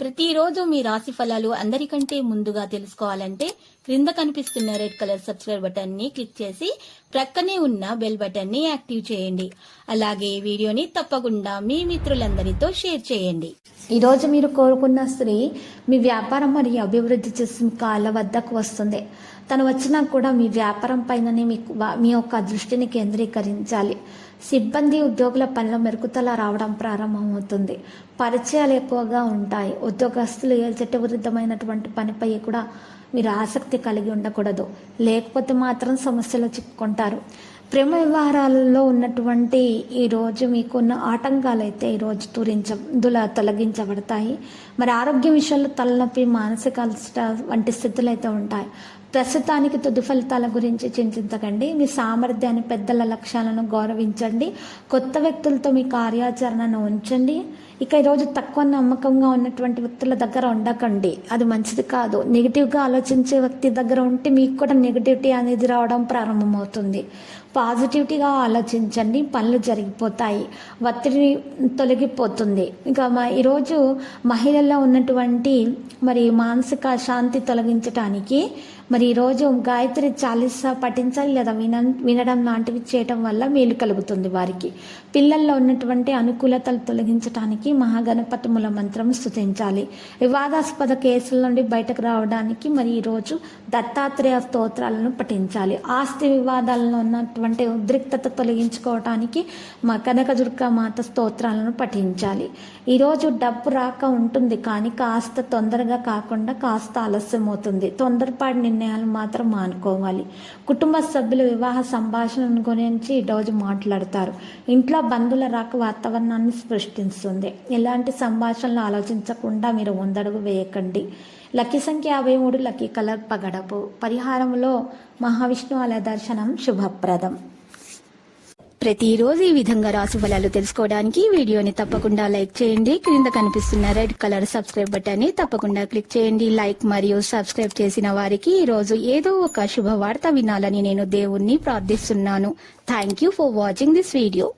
ప్రతిరోజు మీ రాశి ఫలాలు అందరికంటే ముందుగా తెలుసుకోవాలంటే క్రింద కనిపిస్తున్న రెడ్ కలర్ సబ్స్క్రైబ్ బటన్ని క్లిక్ చేసి ప్రక్కనే ఉన్న బెల్ బటన్ని యాక్టివ్ చేయండి. అలాగే వీడియోని తప్పకుండా మీ మిత్రులందరితో షేర్ చేయండి. ఈరోజు మీరు కోరుకున్న స్త్రీ మీ వ్యాపారం మరియు అభివృద్ధి చేసిన కాళ్ళ వద్దకు వస్తుంది. తను వచ్చినా కూడా మీ వ్యాపారం పైననే మీకు వా- మీ యొక్క దృష్టిని కేంద్రీకరించాలి. సిబ్బంది ఉద్యోగుల పనుల మెరుగుదల రావడం ప్రారంభమవుతుంది. పరిచయాలు ఎక్కువగా ఉంటాయి. ఉద్యోగస్తులు ఏ చట్టవిరుద్ధమైనటువంటి పనిపై కూడా మీరు ఆసక్తి కలిగి ఉండకూడదు. లేకపోతే మాత్రం సమస్యలు చిక్కుకుంటారు. ప్రేమ వ్యవహారాలలో ఉన్నటువంటి ఈరోజు మీకున్న ఆటంకాలు అయితే ఈరోజు తూరించ దుల తొలగించబడతాయి. మరి ఆరోగ్య విషయంలో తలనొప్పి మానసిక అలసట వంటి స్థితులు అయితే ఉంటాయి. ప్రస్తుతానికి తుది ఫలితాల గురించి చింతించకండి. మీ సామర్థ్యాన్ని పెద్దల లక్ష్యాలను గౌరవించండి. కొత్త వ్యక్తులతో మీ కార్యాచరణను ఉంచండి. ఇక ఈరోజు తక్కువ నమ్మకంగా ఉన్నటువంటి వ్యక్తుల దగ్గర ఉండకండి. అది మంచిది కాదు. నెగిటివ్గా ఆలోచించే వ్యక్తి దగ్గర ఉంటే మీకు కూడా నెగిటివిటీ అనేది రావడం ప్రారంభమవుతుంది. పాజిటివిటీగా ఆలోచించండి పనులు జరిగిపోతాయి ఒత్తిడి తొలగిపోతుంది. ఇంకా మా ఈరోజు మహిళల్లో ఉన్నటువంటి మరి మానసిక శాంతి తొలగించటానికి మరి ఈరోజు గాయత్రి చాలీసా పఠించాలి లేదా విన వినడం లాంటివి చేయటం వల్ల మేలు కలుగుతుంది వారికి. పిల్లల్లో ఉన్నటువంటి అనుకూలతలు తొలగించడానికి మహాగణపతి మూల మంత్రం స్థుతించాలి వివాదాస్పద కేసుల నుండి బయటకు రావడానికి మరి ఈరోజు దత్తాత్రేయ స్తోత్రాలను పఠించాలి. ఆస్తి వివాదాలలో ఉన్నటువంటి ఉద్రిక్తత తొలగించుకోవటానికి మా కనకదుర్గ మాత స్తోత్రాలను పఠించాలి. ఈరోజు డబ్బు రాక ఉంటుంది కానీ కాస్త తొందరగా కాకుండా కాస్త ఆలస్యం అవుతుంది. తొందరపాటు నిర్ణయాలు మాత్రం మానుకోవాలి. కుటుంబ సభ్యుల వివాహ సంభాషణ గురించి ఈరోజు మాట్లాడతారు. ఇంట్లో బంధువుల రాక వాతావరణాన్ని సృష్టిస్తుంది. ఎలాంటి సంభాషణలు ఆలోచించకుండా మీరు ముందడుగు వేయకండి. లక్కీ సంఖ్య యాభై మూడు లక్కీ కలర్ పగడపు. పరిహారంలో మహావిష్ణు ఆలయ దర్శనం శుభప్రదం. ప్రతిరోజు ఈ విధంగా రాసు ఫలాలు తెలుసుకోవడానికి వీడియోని తప్పకుండా లైక్ చేయండి. క్రింద కనిపిస్తున్న రెడ్ కలర్ సబ్స్క్రైబ్ బటన్ని తప్పకుండా క్లిక్ చేయండి. లైక్ మరియు సబ్స్క్రైబ్ చేసిన వారికి ఈ రోజు ఏదో ఒక శుభవార్త వినాలని నేను దేవుణ్ణి ప్రార్థిస్తున్నాను. Thank you for watching this video